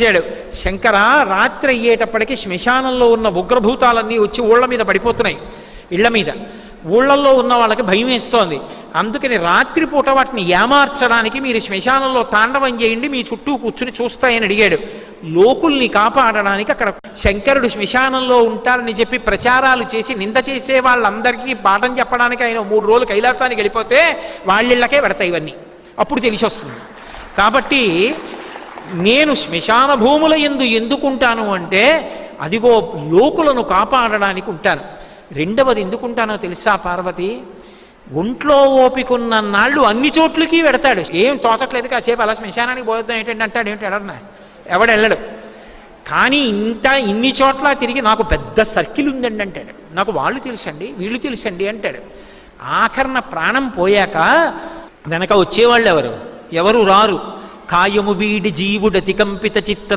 చేశాడు. శంకర రాత్రి అయ్యేటప్పటికి శ్మశానంలో ఉన్న ఉగ్రభూతాలన్నీ వచ్చి ఊళ్ళ మీద పడిపోతున్నాయి. ఇళ్ళ మీద. ఊళ్ళల్లో ఉన్న వాళ్ళకి భయం వేస్తోంది. అందుకని రాత్రిపూట వాటిని ఏమార్చడానికి మీరు శ్మశానంలో తాండవం చేయండి మీ చుట్టూ కూర్చుని చూస్తాయని అడిగాడు. లోకుల్ని కాపాడడానికి అక్కడ శంకరుడు శ్మశానంలో ఉంటారని చెప్పి ప్రచారాలు చేసి నింద చేసే వాళ్ళందరికీ పాఠం చెప్పడానికి ఆయన మూడు రోజులు కైలాసానికి వెళ్ళిపోతే వాళ్ళిళ్ళకే పెడతాయి ఇవన్నీ. అప్పుడు తెలిసి వస్తుంది కాబట్టి నేను శ్మశాన భూముల ఎందు ఎందుకుంటాను అంటే అదిగో లోకులను కాపాడడానికి ఉంటాను. రెండవది ఎందుకుంటానో తెలుసా పార్వతి? ఒంట్లో ఓపికన్న నాళ్ళు అన్ని చోట్లకి పెడతాడు. ఏం తోచట్లేదు కాసేపు అలా శ్మశానానికి పోతాం ఏంటంటే అంటాడు ఏంటి ఎవడన్నా ఎవడు కానీ ఇంత ఇన్ని చోట్ల తిరిగి నాకు పెద్ద సర్కిల్ ఉందండి అంటాడు. నాకు వాళ్ళు తెలుసండి వీళ్ళు తెలుసండి అంటాడు. ఆఖరణ ప్రాణం పోయాక వెనక వచ్చేవాళ్ళు ఎవరు? ఎవరు రారు? కాయము వీడి జీవుడతి కంపిత చిత్త